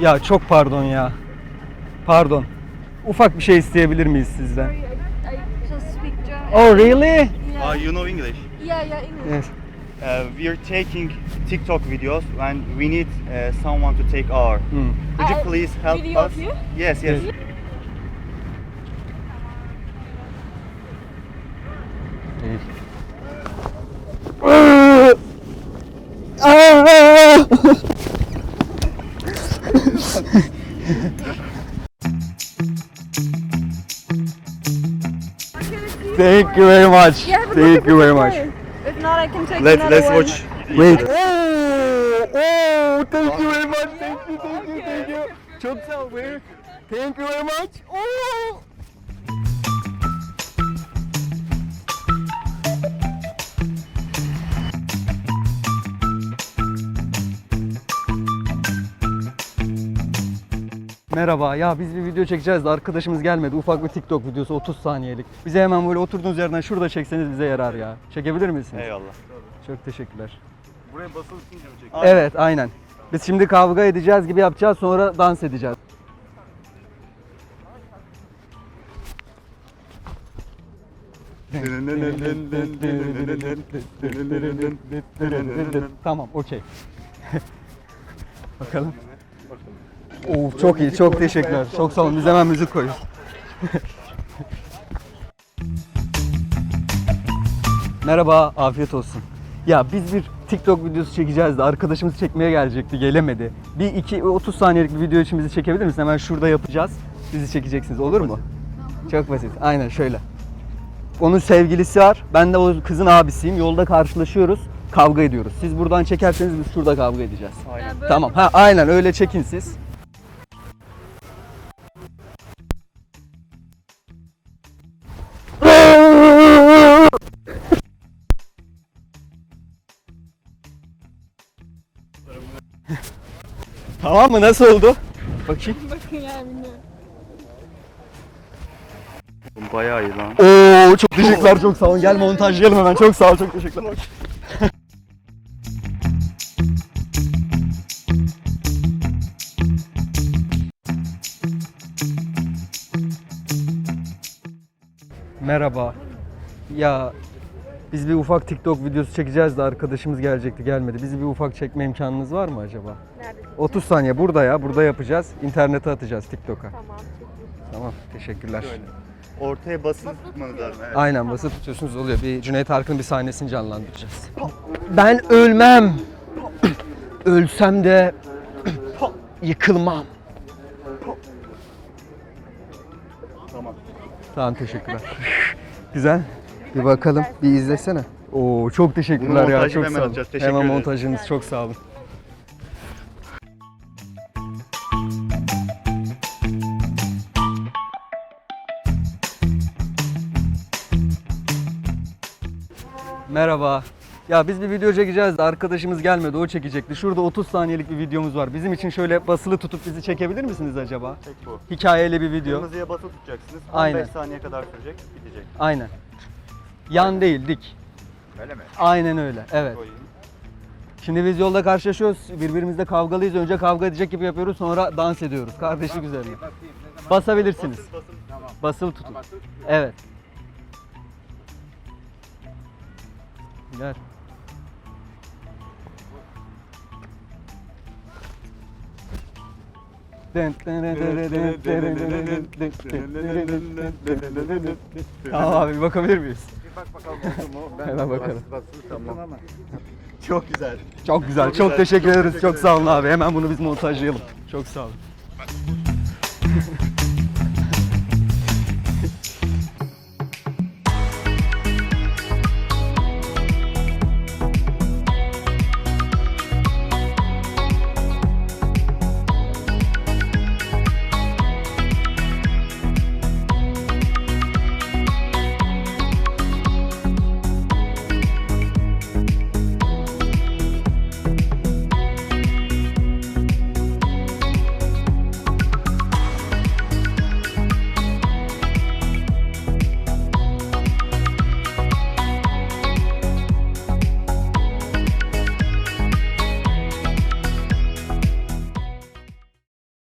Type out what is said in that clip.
Ya çok pardon ya. Pardon. Ufak bir şey isteyebilir miyiz sizden? Sorry, I, I just speak German. Oh really? Yeah. Uh, you know English. yeah, yeah, English. Yes. Uh, we are taking TikTok videos and we need uh, someone to take our. Hmm. Could you Uh, please help video us? of you? Yes, yes. Yes. Thank you very much. Yeah, Thank you very it's much. If not, I can take Let's another let's one. watch. Wait. Oh, oh, thank you very much. Thank you, thank you, thank you. Çok sağ ol. Thank you very much. Oh. Merhaba. Ya biz bir video çekeceğiz de arkadaşımız gelmedi. Ufak bir TikTok videosu 30 saniyelik. Bize hemen böyle oturduğunuz yerden şurada çekseniz bize yarar ya. Çekebilir misiniz? Eyvallah. Çok teşekkürler. Buraya basılı tutunca mı çekiyorsun? Evet aynen. Biz şimdi kavga edeceğiz gibi yapacağız sonra dans edeceğiz. Tamam okey. Bakalım. Oo, çok iyi çok teşekkürler. Çok sağ olun biz hemen müzik koyuyoruz. Merhaba, afiyet olsun. Ya biz bir TikTok videosu çekeceğiz de arkadaşımız çekmeye gelecekti, gelemedi. Bir iki 30 saniyelik bir video için bizi çekebilir misin? Hemen şurada yapacağız. Bizi çekeceksiniz, olur mu? Çok basit. Aynen şöyle. Onun sevgilisi var. Ben de o kızın abisiyim. Yolda karşılaşıyoruz. Kavga ediyoruz. Siz buradan çekerseniz biz şurada kavga edeceğiz. Aynen. Tamam. Ha aynen öyle çekin siz. tamam mı? Nasıl oldu? Bakayım. Bakın ya bilmiyorum. Bayağı iyi lan. Oo çok teşekkürler çok sağ olun. Gel montajlayalım hemen. Çok sağ ol çok teşekkürler. Merhaba. Ya biz bir ufak TikTok videosu çekeceğiz de arkadaşımız gelecekti gelmedi. Bizi bir ufak çekme imkanınız var mı acaba? Nerede? 30 saniye burada ya. Burada yapacağız. İnternete atacağız TikTok'a. Tamam. Tamam. Teşekkürler. Şöyle. Ortaya basılı tutmanız lazım. Evet. Aynen basıp tutuyorsunuz oluyor. Bir Cüneyt Arkın'ın bir sahnesini canlandıracağız. Ben ölmem. Ölsem de yıkılmam. Tamam. Tamam teşekkürler. Güzel. Bir bakalım. Bir izlesene. Oo çok teşekkürler Bunu ya. montajı Çok hemen sağ olun. Teşekkür Hemen ederiz. montajınız çok sağ olun. Merhaba. Ya biz bir video çekeceğiz de arkadaşımız gelmedi o çekecekti. Şurada 30 saniyelik bir videomuz var. Bizim için şöyle basılı tutup bizi çekebilir misiniz acaba? Çek bu. Hikayeli bir video. Kırmızıya basılı tutacaksınız. 15 Aynen. saniye kadar sürecek. Bitecek. Aynen. Yan değil dik. Öyle mi? Aynen öyle. Evet. Koyayım. Şimdi biz yolda karşılaşıyoruz. Birbirimizle kavgalıyız. Önce kavga edecek gibi yapıyoruz. Sonra dans ediyoruz. Kardeşlik üzerine. Basabilirsiniz. Basılı. Tamam. Basılı tutun. Evet. Gel. Tamam abi bir bakabilir miyiz? Bir bak bakalım oldu mu? Ben Hemen bakalım. Basılı tamam. ama. Çok güzel. Çok güzel. Çok güzel, teşekkür çok ederiz. teşekkür Çok sağ olun abi. Hemen bunu biz montajlayalım. Çok sağ olun.